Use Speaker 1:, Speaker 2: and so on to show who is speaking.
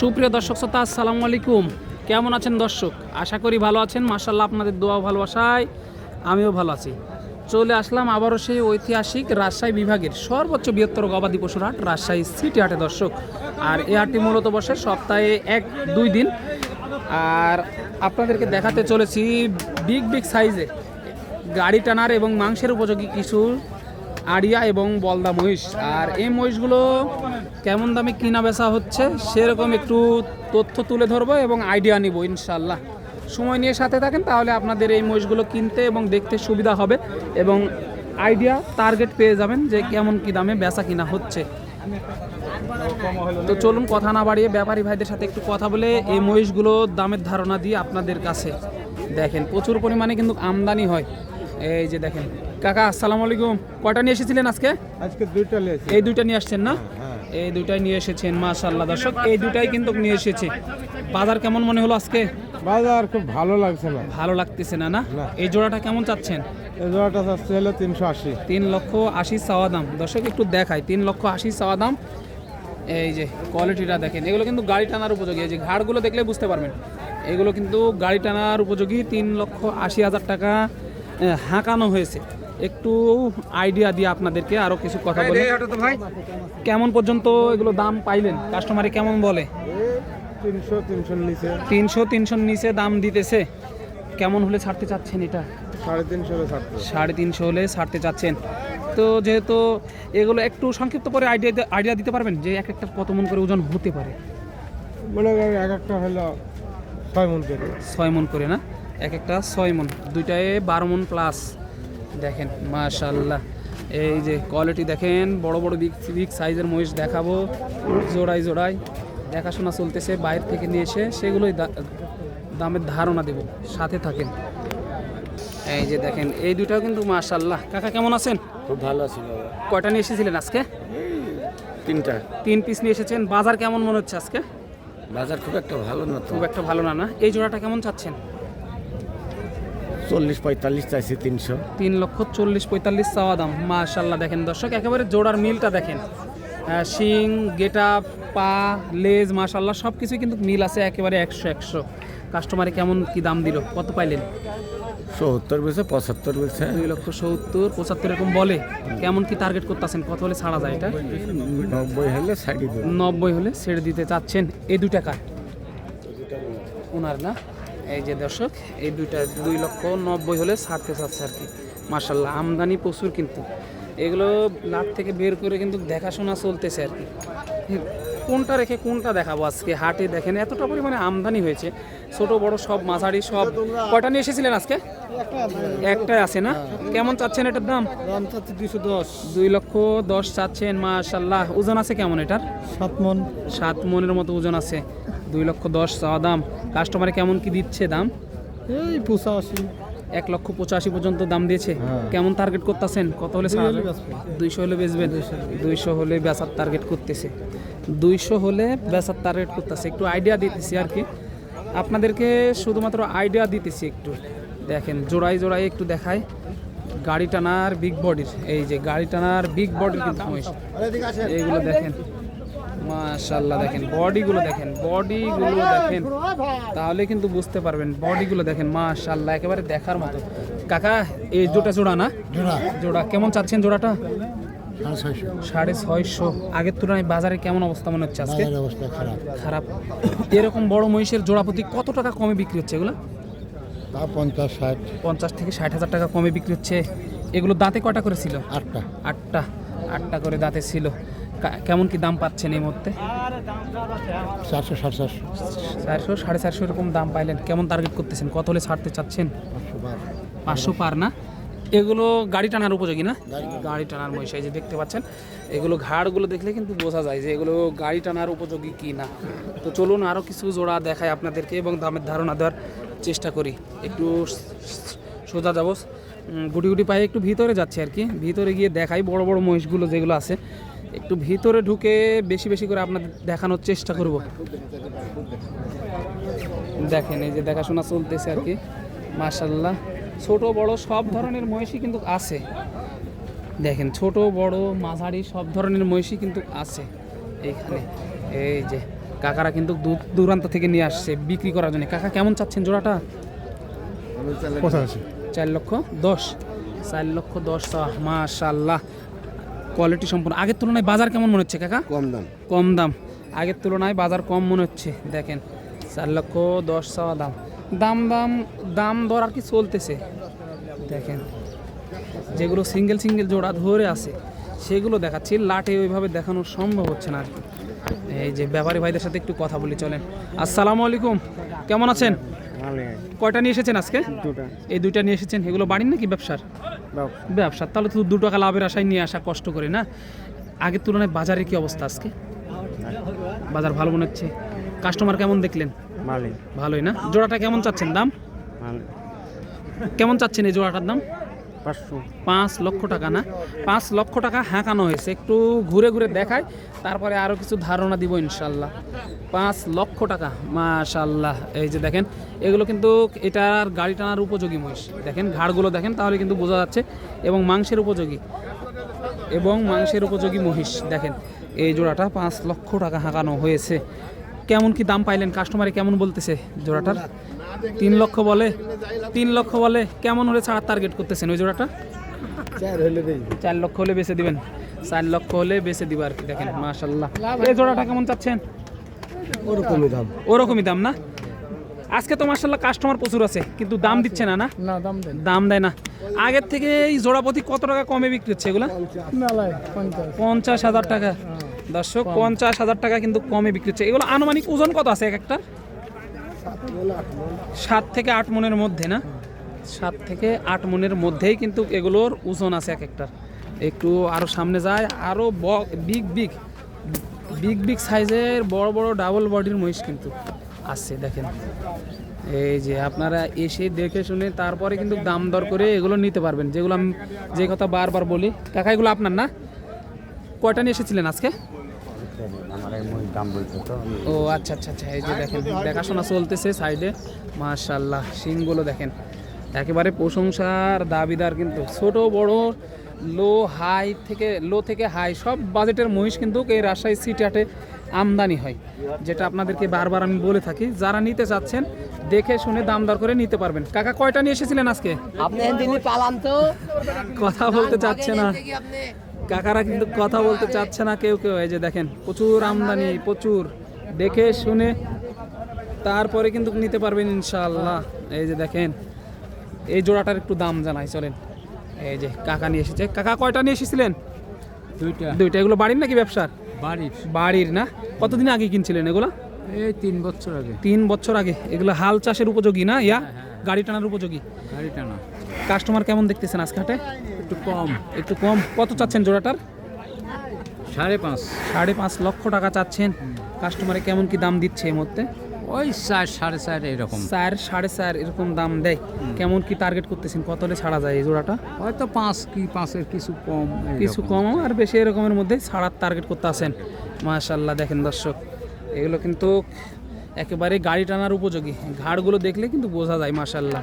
Speaker 1: সুপ্রিয় দর্শক শ্রোতা, আসসালামু আলাইকুম। কেমন আছেন দর্শক? আশা করি ভালো আছেন। মার্শাল্লাহ আপনাদের দোয়া ভালোবাসায়, আমিও ভালো আছি। চলে আসলাম আবারও সেই ঐতিহাসিক রাজশাহী বিভাগের সর্বোচ্চ বৃহত্তর গবাদি পশুর হাট, রাজশাহী সিটি হাটে দর্শক। আর এই হাটটি মূলত বসে সপ্তাহে এক, দুই দিন। আর আপনাদেরকে দেখাতে চলেছি বিগ বিগ সাইজে গাড়ি টানার এবং মাংসের উপযোগী কিছু আড়িয়া এবং বলদা মহিষ। আর এই মহিষগুলো কেমন দামে কিনা বেচা হচ্ছে সেরকম একটু তথ্য তুলে ধরবো এবং আইডিয়া নিব ইনশাল্লাহ সময় নিয়ে সাথে থাকেন তাহলে আপনাদের এই মহিষগুলো কিনতে এবং দেখতে সুবিধা হবে এবং আইডিয়া টার্গেট পেয়ে যাবেন যে কেমন কি দামে বেচা কিনা হচ্ছে। তো চলুন কথা না বাড়িয়ে ব্যাপারী ভাইদের সাথে একটু কথা বলে এই মহিষগুলো দামের ধারণা দিয়ে আপনাদের কাছে দেখেন। প্রচুর পরিমাণে কিন্তু আমদানি হয়। এই যে দেখেন কাকা আসসালামু আলাইকুম। কয়টা নিয়ে এসেছিলেন আজকে?
Speaker 2: আজকে দুইটা
Speaker 1: এই দুইটা নিয়ে আসছেন না?
Speaker 2: হ্যাঁ।
Speaker 1: এই দুইটাই নিয়ে এসেছেন মাশাল্লাহ দর্শক এই দুটাই কিন্তু নিয়ে এসেছে। বাজার কেমন মনে হলো আজকে?
Speaker 2: বাজার খুব ভালো লাগছে না।
Speaker 1: ভালো লাগতেছে না না?
Speaker 2: না।
Speaker 1: এই জোড়াটা কেমন চাচ্ছেন?
Speaker 2: এই জোড়াটা চাচ্ছে হলো তিনশো আশি।
Speaker 1: তিন লক্ষ আশি চাওয়া দাম। দর্শক একটু দেখায় তিন লক্ষ আশি চাওয়া দাম। এই যে কোয়ালিটিটা দেখেন। এগুলো কিন্তু গাড়ি টানার উপযোগী। এই যে ঘাড়গুলো দেখলে বুঝতে পারবেন। এগুলো কিন্তু গাড়ি টানার উপযোগী। তিন লক্ষ আশি হাজার টাকা হাঁকানো হয়েছে। একটু আইডিয়া দিয়ে আপনাদেরকে আরও কিছু কথা বলে। কেমন পর্যন্ত এগুলো দাম পাইলেন? কাস্টমারে কেমন বলে?
Speaker 2: তিনশো তিনশোর নিচে
Speaker 1: তিনশো তিনশোর নিচে দাম দিতেছে। কেমন হলে ছাড়তে চাচ্ছেন এটা?
Speaker 2: সাড়ে তিনশো হলে ছাড়তে
Speaker 1: সাড়ে তিনশো হলে ছাড়তে চাচ্ছেন। তো যেহেতু এগুলো একটু সংক্ষিপ্ত করে আইডিয়া আইডিয়া দিতে পারবেন যে এক একটা কত মন করে ওজন হতে পারে?
Speaker 2: মনে করেন এক একটা হলো ছয় মন করে।
Speaker 1: ছয় মন করে না? এক একটা ছয় মন। দুইটায় বারো মন প্লাস দেখেন মাশাল্লাহ এই যে কোয়ালিটি দেখেন বড় বড় বিগ বিগ সাইজের মহিষ দেখাবো। জোড়াই জোড়াই দেখাশোনা চলতেছে বাইরে থেকে নিয়ে এসে সেগুলোই দামের ধারণা দেব। সাথে থাকেন। এই যে দেখেন এই দুইটাও কিন্তু মাশাল্লাহ কাকা কেমন আছেন?
Speaker 2: খুব ভালো আছে
Speaker 1: কয়টা নিয়ে এসেছিলেন আজকে?
Speaker 2: তিনটা।
Speaker 1: তিন পিস নিয়ে এসেছেন। বাজার কেমন মনে হচ্ছে আজকে?
Speaker 2: বাজার খুব একটা ভালো না
Speaker 1: খুব একটা ভালো না না? এই জোড়াটা কেমন চাচ্ছেন?
Speaker 2: চল্লিশ পঁয়তাল্লিশ চাইছি তিনশো।
Speaker 1: তিন লক্ষ চল্লিশ পঁয়তাল্লিশ চাওয়া দাম। মাশাল্লাহ দেখেন দর্শক একেবারে জোড়ার মিলটা দেখেন। শিং গেটা পা লেজ মাশাল্লাহ সব কিছুই কিন্তু মিল আছে একেবারে একশো একশো। কাস্টমারে কেমন কি দাম দিল? কত পাইলেন?
Speaker 2: সত্তর বলছে পঁচাত্তর বলছে।
Speaker 1: দুই লক্ষ সত্তর পঁচাত্তর এরকম বলে। কেমন কি টার্গেট করতেছেন? কত হলে ছাড়া যায় এটা?
Speaker 2: নব্বই হলে
Speaker 1: নব্বই হলে ছেড়ে দিতে চাচ্ছেন। এই দুই টাকা। ওনার না? এই যে দর্শক, এই দুইটা দুই লক্ষ নব্বই হলে ছাড়তে চাচ্ছে আর কি। মার্শাল্লাহ আমদানি প্রচুর কিন্তু। এগুলো লাভ থেকে বের করে কিন্তু দেখাশোনা চলতেছে আর কি। কোনটা রেখে কোনটা দেখাবো আজকে? হাটে দেখেন এতটা পরিমাণে আমদানি হয়েছে। ছোট বড় সব মাঝারি সব। কয়টা নিয়ে এসেছিলেন আজকে? একটাই আছে না? কেমন চাচ্ছেন এটার দাম?
Speaker 2: দাম চাচ্ছে দুশো দশ।
Speaker 1: দুই লক্ষ দশ চাচ্ছেন মাশাল্লাহ। ওজন আছে কেমন এটার?
Speaker 2: সাত মন।
Speaker 1: সাত মনের মতো ওজন আছে। দুই লক্ষ দশ চাওয়া দাম। কাস্টমারে কেমন কি দিচ্ছে দাম?
Speaker 2: এই পঁচাশি
Speaker 1: এক লক্ষ পঁচাশি পর্যন্ত দাম দিয়েছে।
Speaker 2: হ্যাঁ।
Speaker 1: কেমন টার্গেট করতেছেন? কত হলে। দুইশো হলে বেচবেন? দুইশো হলে বেচার টার্গেট করতেছে। দুইশো হলে বেচার টার্গেট করতেছে। একটু আইডিয়া দিতেছি আর কি। আপনাদেরকে শুধুমাত্র আইডিয়া দিতেছি একটু। দেখেন জোড়াই জোড়াই একটু দেখায় গাড়ি টানার বিগ বডির এই যে গাড়ি টানার বিগ বডির কিন্তু এইগুলো দেখেন। মাশাল্লাহ দেখেন বডিগুলো দেখেন বডিগুলো দেখেন। তাহলে কিন্তু বুঝতে পারবেন বডিগুলো দেখেন মাশাল্লাহ একেবারে দেখার মতো। কাকা এই দুটা জোড়া না?
Speaker 2: জোড়া।
Speaker 1: জোড়া কেমন চাচ্ছেন জোড়াটা?
Speaker 2: সাড়ে ছয়শো।
Speaker 1: আগের তুলনায় বাজারে কেমন অবস্থা মনে হচ্ছে আজকে?
Speaker 2: খারাপ।
Speaker 1: এরকম বড় মহিষের জোড়া প্রতি কত টাকা কমে বিক্রি হচ্ছে এগুলো?
Speaker 2: পঞ্চাশ ষাট।
Speaker 1: পঞ্চাশ থেকে ষাট হাজার টাকা কমে বিক্রি হচ্ছে। এগুলো দাঁতে কটা করে ছিল?
Speaker 2: আটটা।
Speaker 1: আটটা আটটা করে দাঁতে ছিল। কেমন কি দাম পাচ্ছেন এই মুহূর্তে?
Speaker 2: চারশো সাড়ে চারশো।
Speaker 1: চারশো সাড়ে চারশো এরকম দাম পাইলেন। কেমন টার্গেট করতেছেন? কত হলে ছাড়তে চাচ্ছেন?
Speaker 2: পাঁচশো
Speaker 1: পার। না? এগুলো গাড়ি টানার উপযোগী না? গাড়ি টানার মহিষ এই যে দেখতে পাচ্ছেন এগুলো ঘাড়গুলো দেখলে কিন্তু বোঝা যায় যে এগুলো গাড়ি টানার উপযোগী কি না। তো চলুন আরও কিছু জোড়া দেখায় আপনাদেরকে এবং দামের ধারণা দেওয়ার চেষ্টা করি। একটু সোজা যাব। গুটি গুটি পায়ে একটু ভিতরে যাচ্ছে আর কি। ভিতরে গিয়ে দেখাই বড় বড় মহিষগুলো যেগুলো আছে। একটু ভিতরে ঢুকে বেশি বেশি করে আপনাদের দেখানোর চেষ্টা করব। দেখেন এই যে দেখাশোনা চলতেছে আর কি। মাশাল্লাহ ছোট বড় সব ধরনের মহিষই কিন্তু আছে। দেখেন ছোট বড় মাঝারি সব ধরনের মহিষই কিন্তু আছে এইখানে। এই যে কাকারা কিন্তু দূর দূরান্ত থেকে নিয়ে আসছে বিক্রি করার জন্য। কাকা কেমন চাচ্ছেন জোড়াটা? চার লক্ষ দশ। চার লক্ষ দশ মাশাল্লাহ কোয়ালিটি সম্পূর্ণ আগের তুলনায় বাজার কেমন মনে হচ্ছে কাকা?
Speaker 2: কম দাম।
Speaker 1: কম দাম। আগের তুলনায় বাজার কম মনে হচ্ছে দেখেন। চার লক্ষ দশ চাওয়া দাম। দাম দাম দাম দর আর কি চলতেছে দেখেন। যেগুলো সিঙ্গেল সিঙ্গেল জোড়া ধরে আছে সেগুলো দেখাচ্ছি। লাটে ওইভাবে দেখানো সম্ভব হচ্ছে না আর কি। এই যে ব্যাপারী ভাইদের সাথে একটু কথা বলি চলেন। আসসালামু আলাইকুম। কেমন আছেন? কয়টা নিয়ে এসেছেন আজকে? এই দুইটা নিয়ে এসেছেন। এগুলো বাড়ির নাকি ব্যবসার? ব্যবসা তাহলে তো দু টাকা লাভের আশায় নিয়ে আসা কষ্ট করে না? আগের তুলনায় বাজারে কি অবস্থা আজকে? বাজার ভালো মনে হচ্ছে। কাস্টমার কেমন দেখলেন?
Speaker 2: মালিক
Speaker 1: ভালোই না? জোড়াটা কেমন চাচ্ছেন দাম? কেমন চাচ্ছেন এই জোড়াটার দাম? পাঁচ লক্ষ টাকা না? পাঁচ লক্ষ টাকা হাঁকানো হয়েছে। একটু ঘুরে ঘুরে দেখায় তারপরে আরও কিছু ধারণা দিব ইনশাল্লাহ। পাঁচ লক্ষ টাকা, মাশাল্লাহ। এই যে দেখেন, এগুলো কিন্তু এটার গাড়ি টানার উপযোগী মহিষ। দেখেন, ঘাড়গুলো দেখেন, তাহলে কিন্তু বোঝা যাচ্ছে। এবং মাংসের উপযোগী। এবং মাংসের উপযোগী মহিষ, দেখেন, এই জোড়াটা পাঁচ লক্ষ টাকা হাঁকানো হয়েছে। কেমন কি দাম পাইলেন? কাস্টমারে কেমন বলতেছে জোড়াটার? তিন লক্ষ বলে তিন লক্ষ বলে কেমন হলে ছাড়ার টার্গেট করতেছেন ওই জোড়াটা?
Speaker 2: চার হলে দেই
Speaker 1: চার লক্ষ হলে বেচে দিবেন। চার লক্ষ হলে বেচে দিবা আর কি দেখেন মাশাল্লাহ এই জোড়াটা কেমন চাচ্ছেন?
Speaker 2: ওরকমই দাম।
Speaker 1: ওরকমই দাম না? আজকে তো মাশাল্লাহ কাস্টমার প্রচুর আছে কিন্তু দাম দিচ্ছে না না?
Speaker 2: দাম দেন
Speaker 1: দাম দেয় না। আগের থেকে এই জোড়াপতি কত টাকা কমে বিক্রি হচ্ছে এগুলা?
Speaker 2: পঞ্চাশ।
Speaker 1: পঞ্চাশ। হাজার টাকা। দর্শক, পঞ্চাশ হাজার টাকা কিন্তু কমে বিক্রি হচ্ছে। এগুলো আনুমানিক ওজন কত আছে এক একটা সাত থেকে আট মনের মধ্যে না? সাত থেকে আট মনের মধ্যেই কিন্তু এগুলোর ওজন আছে এক একটার। একটু আরও সামনে যায় আরও বিগ বিগ বিগ বিগ সাইজের বড় বড় ডাবল বডির মহিষ কিন্তু আসছে দেখেন। এই যে আপনারা এসে দেখে শুনে তারপরে কিন্তু দাম দর করে এগুলো নিতে পারবেন। যেগুলো আমি যে কথা বারবার বলি, কাকা, এগুলো আপনার না? কয়টা নিয়ে এসেছিলেন আজকে? ও আচ্ছা আচ্ছা আচ্ছা এই যে দেখেন দেখাশোনা চলতেছে সাইডে। মাশাল্লাহ সিংগুলো দেখেন। একেবারে প্রশংসার দাবিদার কিন্তু। ছোট বড় লো হাই থেকে লো থেকে হাই সব বাজেটের মহিষ কিন্তু এই রাজশাহী সিটাটে আমদানি হয়। যেটা আপনাদেরকে বারবার আমি বলে থাকি যারা নিতে চাচ্ছেন দেখে শুনে দাম দর করে নিতে পারবেন। কাকা কয়টা নিয়ে এসেছিলেন আজকে?
Speaker 3: আপনি তো।
Speaker 1: কথা বলতে চাচ্ছে না। কাকারা কিন্তু কথা বলতে চাচ্ছে না কেউ কেউ। এই যে দেখেন প্রচুর আমদানি প্রচুর। দেখে শুনে তারপরে কিন্তু নিতে পারবেন ইনশাআল্লাহ। এই যে দেখেন এই জোড়াটার একটু দাম জানাই চলেন। এই যে কাকা নিয়ে এসেছে। কাকা কয়টা নিয়ে এসেছিলেন?
Speaker 2: দুইটা।
Speaker 1: দুইটা। এগুলো বাড়ির নাকি ব্যবসার?
Speaker 2: বাড়ির।
Speaker 1: বাড়ির না? কতদিন আগে কিনছিলেন এগুলো?
Speaker 2: এই তিন বছর আগে।
Speaker 1: তিন বছর আগে। এগুলো হাল চাষের উপযোগী না? ইয়া? গাড়ি টানার উপযোগী?
Speaker 2: গাড়িটা না
Speaker 1: কাস্টমার কেমন দেখতেছেন আজকে হাটে
Speaker 2: একটু কম।
Speaker 1: একটু কম। কত চাচ্ছেন জোড়াটার?
Speaker 2: সাড়ে পাঁচ।
Speaker 1: সাড়ে পাঁচ লক্ষ টাকা চাচ্ছেন। কাস্টমারে কেমন কি দাম দিচ্ছে এই মুহূর্তে?
Speaker 2: ওই চার সাড়ে চার এরকম।
Speaker 1: চার সাড়ে চার এরকম দাম দেয়। কেমন কি টার্গেট করতেছেন? কত হলে ছাড়া যায় এই জোড়াটা?
Speaker 2: হয়তো পাঁচ কি পাঁচের কিছু কম
Speaker 1: কিছু কম আর বেশি এরকমের মধ্যে ছাড়ার টার্গেট করতে আছেন। মাশাল্লাহ দেখেন দর্শক। এগুলো কিন্তু একেবারে গাড়ি টানার উপযোগী। ঘাড়গুলো দেখলে কিন্তু বোঝা যায় মাশাল্লাহ